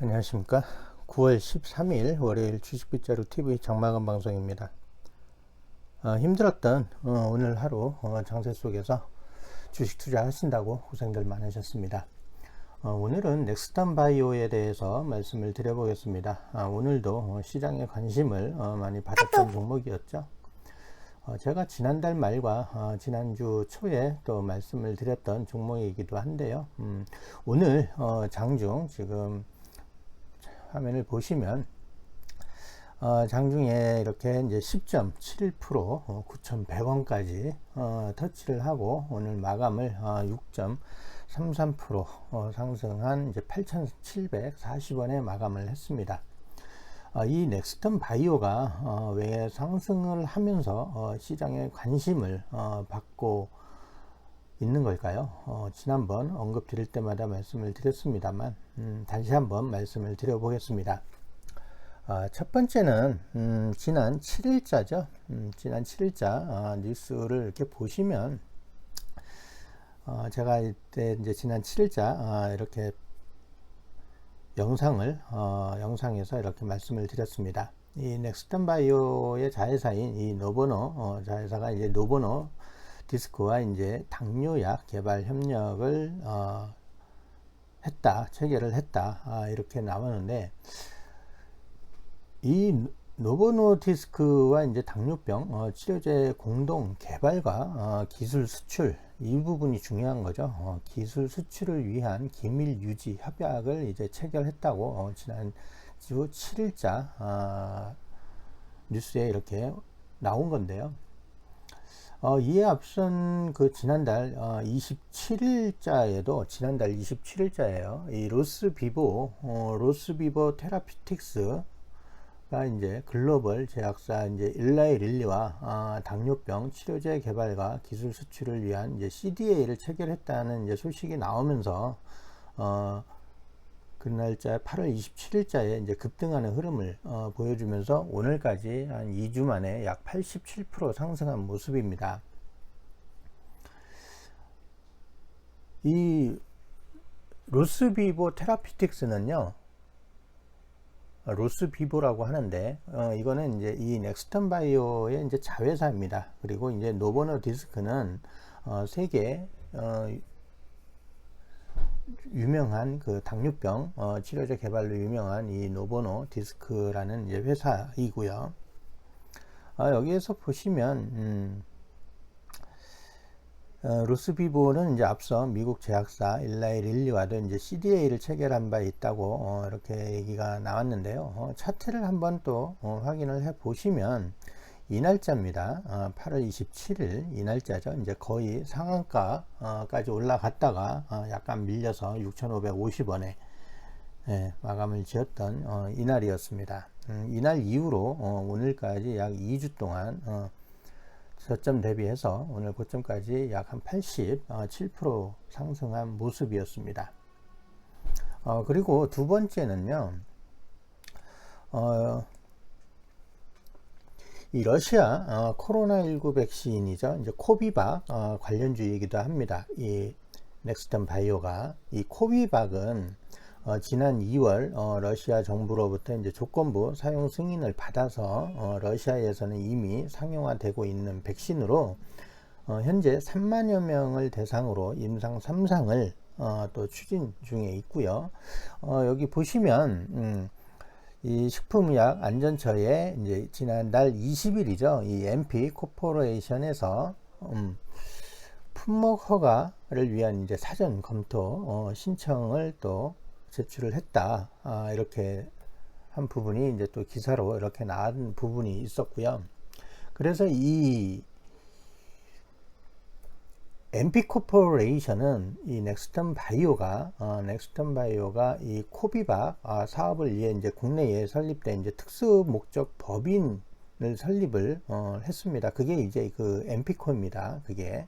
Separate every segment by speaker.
Speaker 1: 안녕하십니까. 9월 13일 월요일 주식빗자루 TV 장마감 방송입니다. 어, 힘들었던 어, 오늘 하루 어, 장세 속에서 주식 투자 하신다고 고생들 많으셨습니다. 어, 오늘은 넥스탄 바이오에 대해서 말씀을 드려보겠습니다. 아, 오늘도 어, 시장에 관심을 어, 많이 받았던 종목이었죠. 어, 제가 지난달 말과 어, 지난주 초에 또 말씀을 드렸던 종목이기도 한데요. 음, 오늘 어, 장중 지금 화면을 보시면 어, 장중에 이렇게 이제 10.71% 어, 9,100원까지 어, 터치를 하고 오늘 마감을 어, 6.33% 어, 상승한 이제 8,740원에 마감을 했습니다. 어, 이 넥스턴 바이오가 어, 왜 상승을 하면서 어, 시장의 관심을 어, 받고 있는 걸까요? 어, 지난번 언급 드릴 때마다 말씀을 드렸습니다만 음, 다시 한번 말씀을 드려보겠습니다. 어, 첫 번째는 음, 지난 7일자죠. 음, 지난 7일자 어, 뉴스를 이렇게 보시면 어, 제가 이때 이제 지난 7일자 어, 이렇게 영상을 어, 영상에서 이렇게 말씀을 드렸습니다. 이 넥스턴 바이오의 자회사인 이 노보노 어, 자회사가 이제 노보노 디스크와 이제 당뇨약 개발 협력을 어, 했다, 체결을 했다 아, 이렇게 나오는데 이 노보노디스크와 이제 당뇨병 어, 치료제 공동 개발과 어, 기술 수출 이 부분이 중요한 거죠. 어, 기술 수출을 위한 기밀 유지 협약을 이제 체결했다고 어, 지난 주 7일자 아, 뉴스에 이렇게 나온 건데요. 어, 이에 앞선 그 지난달 어, 27일자에도 지난달 27일자에요. 이 로스 비보 어, 로스 비보 테라피틱스 가 이제 글로벌 제약사 이제 일라이 릴리와 아, 당뇨병 치료제 개발과 기술 수출을 위한 이제 CDA를 체결했다는 이제 소식이 나오면서 어, 그 날짜 8월 27일자에 이제 급등하는 흐름을 어, 보여주면서 오늘까지 한 2주 만에 약 87% 상승한 모습입니다. 이 로스비보 테라피틱스는요, 로스비보라고 하는데, 어, 이거는 이제 이 넥스턴 바이오의 이제 자회사입니다. 그리고 이제 노버너 디스크는 어, 세계 어, 유명한 그 당뇨병 어, 치료제 개발로 유명한 이 노보노 디스크라는 회사이고요. 어, 여기에서 보시면 음, 어, 로스비보는 이제 앞서 미국 제약사 일라이 릴리와도 이제 CDA를 체결한 바 있다고 어, 이렇게 얘기가 나왔는데요. 어, 차트를 한번 또 어, 확인을 해 보시면 이 날짜입니다. 어, 8월 27일 이 날짜죠. 이제 거의 상한가까지 올라갔다가 어, 약간 밀려서 6,550원에 예, 마감을 지었던 어, 이날이었습니다. 음, 이날 이후로 어, 오늘까지 약 2주 동안 어, 저점 대비해서 오늘 고점까지 약 한 87% 상승한 모습이었습니다. 어, 그리고 두 번째는요. 어, 이 러시아 어, 코로나19 백신이죠. 이제 코비박 어, 관련주이기도 합니다. 이 넥스턴 바이오가 이 코비박은 어, 지난 2월 어, 러시아 정부로부터 이제 조건부 사용 승인을 받아서 어, 러시아에서는 이미 상용화되고 있는 백신으로 어, 현재 3만여 명을 대상으로 임상 3상을 어, 또 추진 중에 있고요. 어, 여기 보시면 음, 이 식품의약 안전처에 이제 지난달 20일이죠. 이 MP 코퍼레이션에서 음, 품목 허가를 위한 이제 사전 검토 어, 신청을 또 제출을 했다. 아, 이렇게 한 부분이 이제 또 기사로 이렇게 나온 부분이 있었고요. 그래서 이 MP 코퍼레이션은 이 넥스턴 바이오가 어, 넥스턴 바이오가 이 코비박 아, 사업을 위해 이제 국내에 설립된 이제 특수 목적 법인을 설립을 어, 했습니다. 그게 이제 그 엠피코입니다. 그게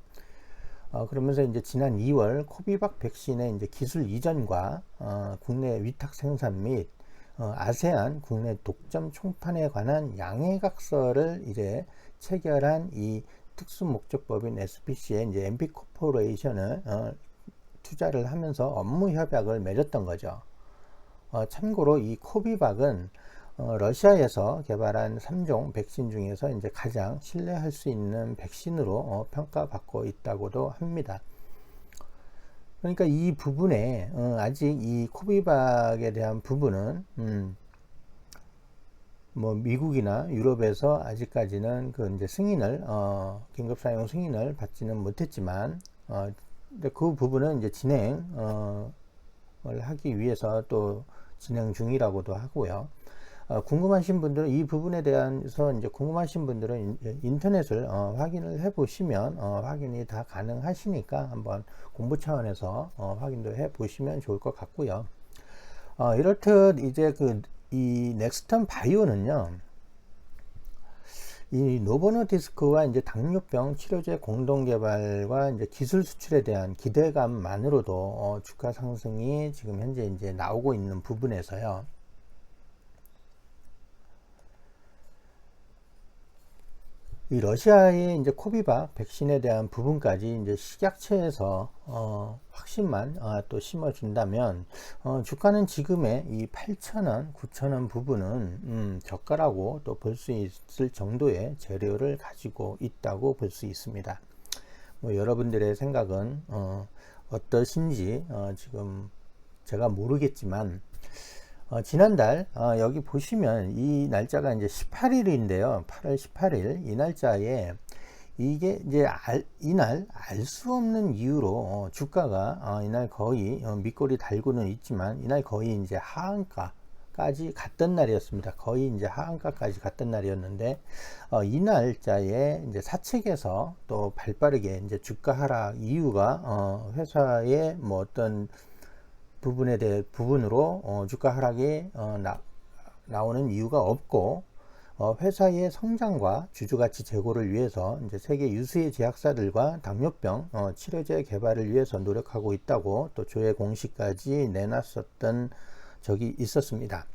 Speaker 1: 어, 그러면서 이제 지난 2월 코비박 백신의 이제 기술 이전과 어, 국내 위탁 생산 및 어, 아세안 국내 독점 총판에 관한 양해각서를 이제 체결한 이 특수 목적법인 SPC에 이제 MB 코퍼레이션을 어, 투자를 하면서 업무 협약을 맺었던 거죠. 어, 참고로 이 코비박은 어, 러시아에서 개발한 3종 백신 중에서 이제 가장 신뢰할 수 있는 백신으로 어, 평가받고 있다고도 합니다. 그러니까 이 부분에 어, 아직 이 코비박에 대한 부분은 음, 뭐 미국이나 유럽에서 아직까지는 그 이제 승인을 어, 긴급 사용 승인을 받지는 못했지만 어, 그 부분은 이제 진행을 어, 하기 위해서 또 진행 중이라고도 하고요. 어, 궁금하신 분들은 이 부분에 대해서 이제 궁금하신 분들은 인터넷을 어, 확인을 해 보시면 어, 확인이 다 가능하시니까 한번 공부 차원에서 어, 확인도 해 보시면 좋을 것 같고요. 어, 이렇듯 이제 그 이 넥스턴 바이오는요. 이 노보노디스크와 이제 당뇨병 치료제 공동 개발과 이제 기술 수출에 대한 기대감만으로도 어, 주가 상승이 지금 현재 이제 나오고 있는 부분에서요. 이 러시아의 이제 코비박 백신에 대한 부분까지 이제 식약처에서 어, 확신만 어, 또 심어준다면 어, 주가는 지금의 이 8,000원, 9,000원 부분은 음, 저가라고 또 볼 수 있을 정도의 재료를 가지고 있다고 볼 수 있습니다. 뭐 여러분들의 생각은 어, 어떠신지 어, 지금 제가 모르겠지만 어, 지난달 어, 여기 보시면 이 날짜가 이제 18일인데요. 8월 18일 이 날짜에 이게 이제 알, 이날 알 수 없는 이유로 어, 주가가 어, 이날 거의 어, 밑꼬리 달고는 있지만 이날 거의 이제 하한가까지 갔던 날이었습니다. 거의 이제 하한가까지 갔던 날이었는데 어, 이 날짜에 이제 사측에서 또 발빠르게 이제 주가 하락 이유가 어, 회사의 뭐 어떤 부분에 대해 부분으로 어, 주가 하락이 어, 나, 나오는 이유가 없고 어, 회사의 성장과 주주가치 제고를 위해서 이제 세계 유수의 제약사들과 당뇨병 어, 치료제 개발을 위해서 노력하고 있다고 또 조회 공시까지 내놨었던 적이 있었습니다.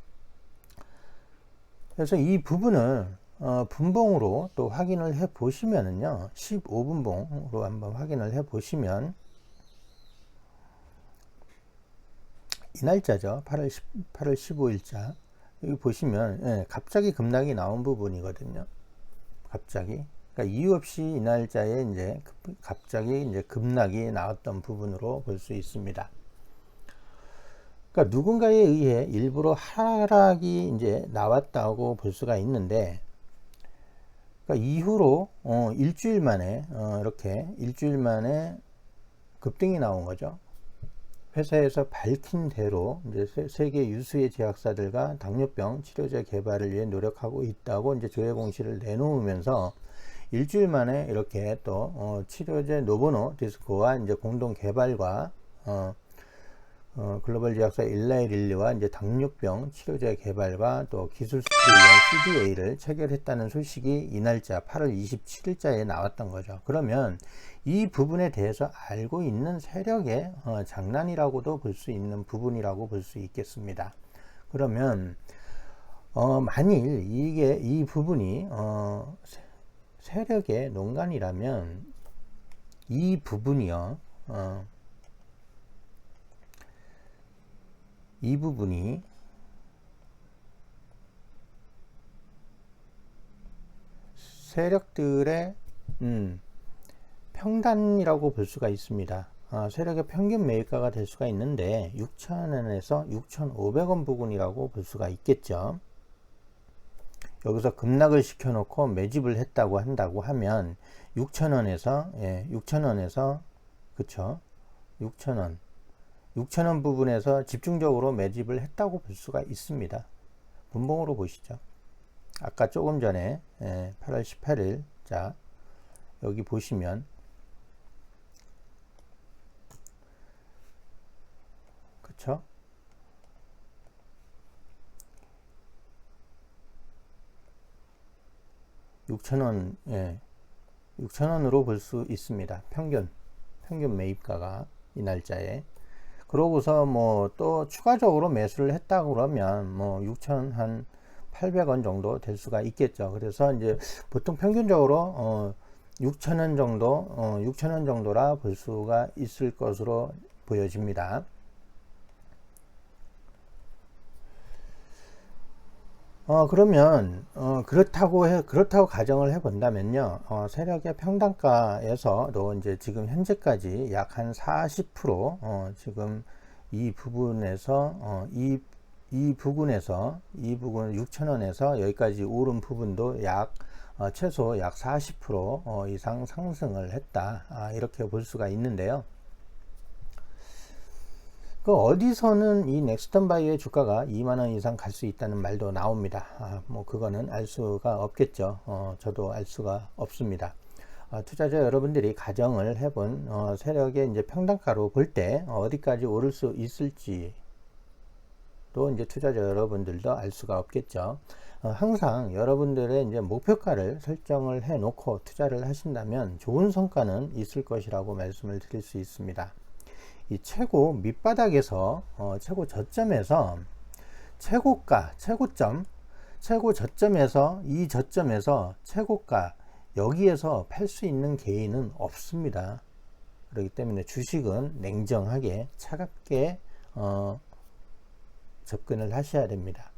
Speaker 1: 그래서 이 부분을 어, 분봉으로 또 확인을 해 보시면은요 15분봉으로 한번 확인을 해 보시면 이 날짜죠. 8월, 10, 8월 15일자. 여기 보시면, 예, 갑자기 급락이 나온 부분이거든요. 갑자기. 그러니까 이유 없이 이 날짜에 이제 갑자기 이제 급락이 나왔던 부분으로 볼 수 있습니다. 그러니까 누군가에 의해 일부러 하락이 이제 나왔다고 볼 수가 있는데, 그러니까 이후로 어, 일주일 만에 어, 이렇게 일주일 만에 급등이 나온 거죠. 회사에서 밝힌 대로 이제 세계 유수의 제약사들과 당뇨병 치료제 개발을 위해 노력하고 있다고 이제 조회 공시를 내놓으면서 일주일 만에 이렇게 또 어, 치료제 노보노 디스코와 이제 공동 개발과 어, 어, 글로벌 제약사 일라이릴리와 이제 당뇨병 치료제 개발과 또 기술 수출을 위한 CDA를 체결했다는 소식이 이 날짜 8월 27일자에 나왔던 거죠. 그러면 이 부분에 대해서 알고 있는 세력의 어, 장난이라고도 볼 수 있는 부분이라고 볼 수 있겠습니다. 그러면 어, 만일 이게 이 부분이 어, 세력의 농간이라면 이 부분이요. 어, 이 부분이 세력들의 음, 평단이라고 볼 수가 있습니다. 아, 세력의 평균 매입가가 될 수가 있는데 6,000원에서 6,500원 부근이라고 볼 수가 있겠죠. 여기서 급락을 시켜놓고 매집을 했다고 한다고 하면 6,000원에서 예, 6,000원에서 그쵸 6,000원 6천원 부분에서 집중적으로 매집을 했다고 볼 수가 있습니다. 분봉으로 보시죠. 아까 조금 전에 8월 18일 자 여기 보시면 그쵸? 육천원 예. 6천원으로 볼 수 있습니다. 평균 평균 매입가가 이 날짜에 그러고서 뭐 또 추가적으로 매수를 했다 그러면 뭐 6천 한 800원 정도 될 수가 있겠죠. 그래서 이제 보통 평균적으로 어 6천원 정도, 어 6천원 정도라 볼 수가 있을 것으로 보여집니다. 어, 그러면, 어, 그렇다고 해, 그렇다고 가정을 해 본다면요, 어, 세력의 평단가에서도 이제 지금 현재까지 약 한 40%, 어, 지금 이 부분에서, 어, 이, 이 부분에서, 이 부분 6천원에서 여기까지 오른 부분도 약, 어, 최소 약 40% 어, 이상 상승을 했다. 아, 이렇게 볼 수가 있는데요. 그 어디서는 이 넥스턴 바이오의 주가가 2만 원 이상 갈 수 있다는 말도 나옵니다. 아, 뭐 그거는 알 수가 없겠죠. 어, 저도 알 수가 없습니다. 어, 투자자 여러분들이 가정을 해본 어, 세력의 이제 평단가로 볼 때 어디까지 오를 수 있을지 또 이제 투자자 여러분들도 알 수가 없겠죠. 어, 항상 여러분들의 이제 목표가를 설정을 해 놓고 투자를 하신다면 좋은 성과는 있을 것이라고 말씀을 드릴 수 있습니다. 이 최고 밑바닥에서 어, 최고 저점에서 최고가 최고점 최고 저점에서 이 저점에서 최고가 여기에서 팔 수 있는 개인은 없습니다. 그렇기 때문에 주식은 냉정하게 차갑게 어, 접근을 하셔야 됩니다.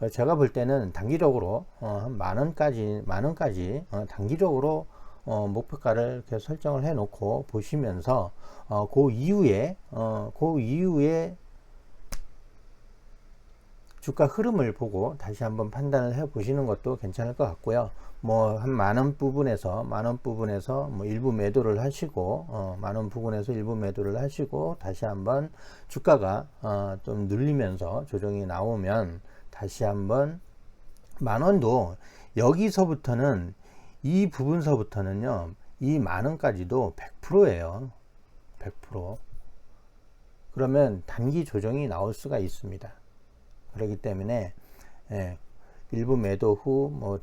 Speaker 1: 어, 제가 볼 때는 단기적으로 어, 한만 원까지 만 원까지 어, 단기적으로 어, 목표가를 이렇게 설정을 해 놓고 보시면서 어, 그 이후에 어, 그 이후에 주가 흐름을 보고 다시 한번 판단을 해 보시는 것도 괜찮을 것 같고요. 뭐한 만원 부분에서 만원 부분에서 뭐 일부 매도를 하시고 어, 만원 부분에서 일부 매도를 하시고 다시 한번 주가가 어, 좀 눌리면서 조정이 나오면 다시 한번 만 원도 여기서부터는 이 부분서부터는요 이 만원까지도 100%예요 100% 그러면 단기 조정이 나올 수가 있습니다 그렇기 때문에 예, 일부 매도 후 뭐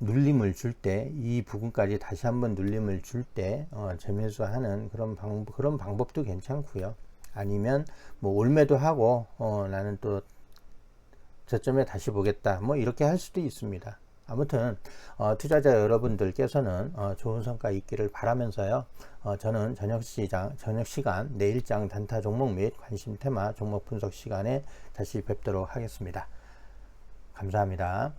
Speaker 1: 눌림을 줄 때 이 부분까지 다시 한번 눌림을 줄 때 어, 재매수하는 그런 방 그런 방법도 괜찮고요. 아니면 뭐 올매도 하고 어, 나는 또 저점에 다시 보겠다. 뭐 이렇게 할 수도 있습니다. 아무튼 어, 투자자 여러분들께서는 어, 좋은 성과 있기를 바라면서요. 어, 저는 저녁 시장 저녁 시간 내일장 단타 종목 및 관심 테마 종목 분석 시간에 다시 뵙도록 하겠습니다. 감사합니다.